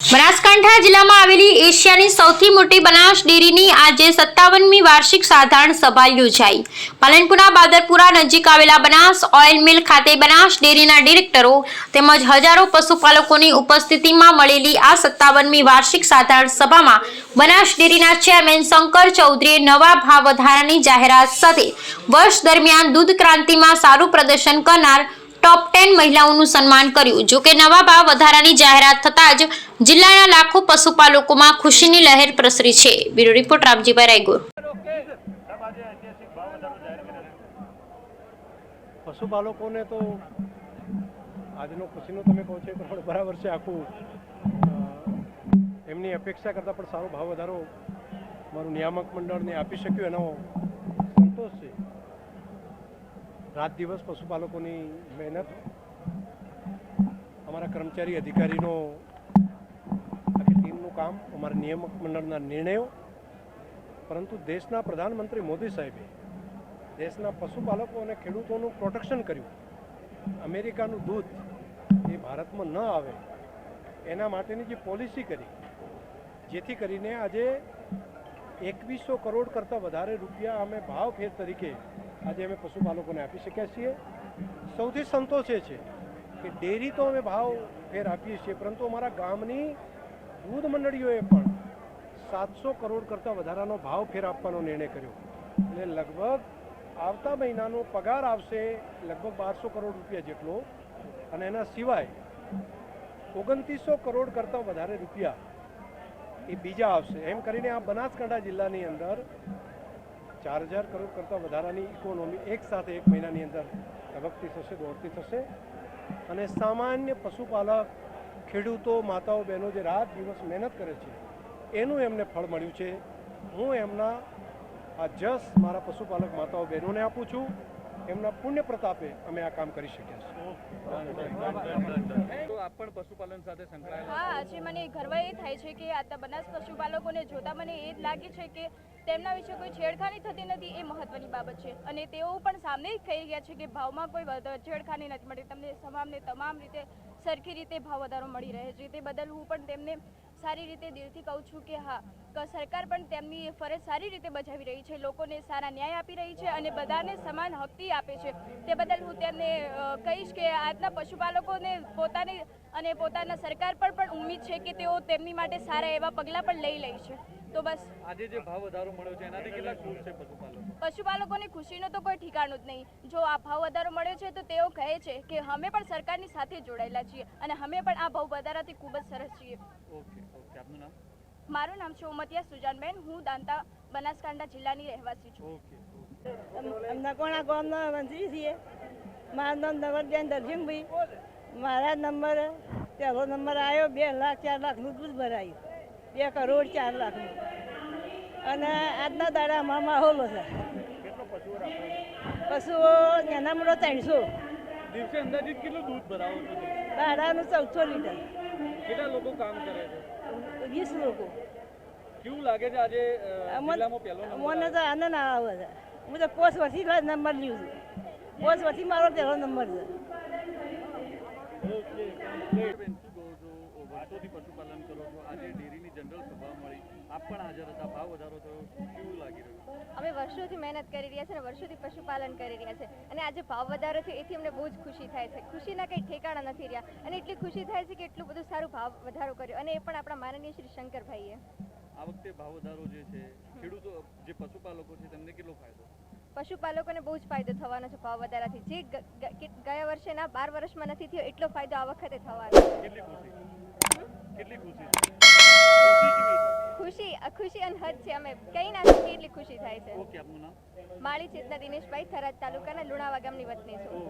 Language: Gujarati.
બનાસકાંઠા જિલ્લામાં આવેલી એશિયાની સૌથી મોટી બનાસ ડેરીની આજે સત્તાવનમી વાર્ષિક સાધારણ સભા યોજાઈ. પાલનપુરના બાદરપુરા નજીક આવેલા બનાસ ઓઇલ મિલ ખાતે બનાસ ડેરીના ડિરેક્ટરો તેમજ હજારો પશુપાલકોની ઉપસ્થિતિમાં મળેલી આ સત્તાવનમી વાર્ષિક સાધારણ સભામાં બનાસ ડેરીના ચેરમેન શંકર ચૌધરીએ નવા ભાવ વધારાની જાહેરાત સાથે વર્ષ દરમિયાન દૂધ ક્રાંતિમાં સારું પ્રદર્શન કરનાર ટોપ ટેન મહિલાઓનું સન્માન કર્યું. જો કે નવા ભાવ વધારાની જાહેરાત થતાં જ જિલ્લાના લાખો પશુપાલકોમાં ખુશીની લહેર પ્રસરી છે. Bureau report, Ramjibhai Raigur. પશુપાલકોને તો આજનો ખુશીનો તમે કહો છો પણ બરાબર છે આખું. એમની અપેક્ષા કરતાં પણ સારો ભાવ વધારો મારું નિયામક મંડળને આપી શક્યું એનો સંતોષ છે. રાત દિવસ પશુપાલકોની મહેનત, અમારા કર્મચારી અધિકારીનો ટીમનું કામ, અમારા નિયામક મંડળના નિર્ણયો, પરંતુ દેશના પ્રધાનમંત્રી મોદી સાહેબે દેશના પશુપાલકો અને ખેડૂતોનું પ્રોટેક્શન કર્યું. અમેરિકાનું દૂધ એ ભારતમાં ન આવે, એના માટેની જે પોલિસી કરી, જેથી કરીને આજે એકવીસો કરોડ કરતાં વધારે રૂપિયા અમે ભાવ ફેર તરીકે આજે અમે પશુપાલકોને આપી શક્યા છીએ. સૌથી સંતોષ એ છે કે ડેરી તો અમે ભાવ ફેર આપીએ છીએ, પરંતુ અમારા ગામની દૂધ મંડળીઓએ પણ સાતસો કરોડ કરતાં વધારાનો ભાવ ફેર આપવાનો નિર્ણય કર્યો. એટલે લગભગ આવતા મહિનાનો પગાર આવશે લગભગ બારસો કરોડ રૂપિયા જેટલો અને એના સિવાય ઓગણત્રીસો કરોડ કરતાં વધારે રૂપિયા એ બીજા આવશે. એમ કરીને આ બનાસકાંઠા જિલ્લાની અંદર ચાર હજાર કરોડ કરતાં વધારાની ઇકોનોમી એક સાથે એક મહિનાની અંદર ધબકતી થશે, દોડતી થશે. અને સામાન્ય પશુપાલક, ખેડૂતો, માતાઓ, બહેનો જે રાત દિવસ મહેનત કરે છે, એનું એમને ફળ મળ્યું છે. હું એમના આ જસ મારા પશુપાલક, માતાઓ, બહેનોને આપું છું. એમના પુણ્ય પ્રતાપે અમે આ કામ કરી શક્યા છીએ. આપ પણ પશુપાલન સાથે સંકળાયેલા હા આજે મને ગર્વ એ થાય છે કે આ બનાસ પશુપાલકોને જોતા મને એ જ લાગે છે કે તેમના વિશે કોઈ છેડખાની થતી નથી એ મહત્વની બાબત છે. અને તેઓ પણ સામે જ કહી રહ્યા છે કે ભાવમાં કોઈ છેડખાની નથી મળતી. તમને તમામને તમામ રીતે સરખી રીતે ભાવ વધારો મળી રહે. છે તે બદલ હું પણ તેમને સારી રીતે દિલથી કહું છું કે હા સરકાર પણ તેમની ફરજ સારી રીતે બજાવી રહી છે. લોકોને સારા ન્યાય આપી રહી છે અને બધાને સમાન હકતી આપે છે. તે બદલ હું તેમને કહીશ કે આજના પશુપાલકોને પોતાની અને પોતાના સરકાર પર પણ ઉમ્મીદ છે કે તેઓ તેમની માટે સારા એવા પગલાં પણ લઈ લે છે. તો બસ. આજે જે ભાવ વધારો મળ્યો છે એનાથી કેટલા ખુશ છે પશુપાલકો? પશુપાલકોની ખુશીનો તો કોઈ ઠિકાણું જ નહીં. જો આ ભાવ વધારો મળ્યો છે તો તેઓ કહે છે કે અમે પણ સરકારની સાથે જોડાયેલા છીએ અને અમે પણ આ ભાવ વધારાથી ખૂબ જ સરસ છીએ. Okay okay. આપનું નામ? મારું નામ છે ઉમતિયા સુજાનબેન. હું દાંતા બનાસકાંઠા જિલ્લાની રહેવાસી છું. ઓકે અમને કોણા ગામના વંશી છીએ. મારું નામ નવરજન દર્શનભાઈ મારા નંબર પહેલો નંબર આવ્યો બે લાખ ચાર લાખનું દૂધ ભરાયું. બે કરોડ ચાર લાખનું અને આજના દાડા અમારા માહોલ છે. પશુઓ રાખો પશુઓ નાના મોટો ત્રણસો. દિવસે અંદાજિત કેટલું દૂધ ભરાવો છો? દાડાનું ચૌદસો લીટર. કેટલા લોકો કામ કરે છે? વીસ લોકો. કેવું લાગે છે આજે મને તો આનંદ આવે છે. હું તો પોસ્ટ વથી નંબર લીધું છું. પોસ્ટ વથી મારો પહેલો નંબર છે ઓકે બેન, શું કહો છો વર્ષોથી પશુપાલન કરો છો આજે ડેરીની સભા મળી. આપ પણ હાજર હતા. ભાવ વધારો થયો. કેવું લાગી રહ્યું? અમે વર્ષોથી મહેનત કરી રહ્યા છે અને વર્ષોથી પશુપાલન કરી રહ્યા છે. અને આજે ભાવ વધારો થયો એથી અમને બહુ જ ખુશી થાય છે. ખુશીના કંઈ ઠેકાણા નથી રહ્યા. અને એટલી ખુશી થાય છે કે એટલું બધું સારું ભાવ વધારો કર્યો. અને એ પણ આપણા માનનીય શ્રી શંકરભાઈએ. આ વખતે ભાવ વધારો જે છે ખેડૂતો જે પશુપાલકો છે તેમને કેટલો ફાયદો? પશુપાલકોને બહુ જ ફાયદો થવાનો છે ભાવ વધારાથી. જે ગયા વર્ષેના બાર વર્ષમાં નથી થયો એટલો ફાયદો આ વખતે થવાનો છે. કેટલી ખુશી? કેટલી ખુશી? છે ખુશી ખુશી અનહદ છે. અમે કઈ ના શકીએ એટલી ખુશી થાય છે. ઓકે આપનું નામ? માળી ચેતના દિનેશભાઈ થરાદ તાલુકાના લુણાવા ગામની વતની છું.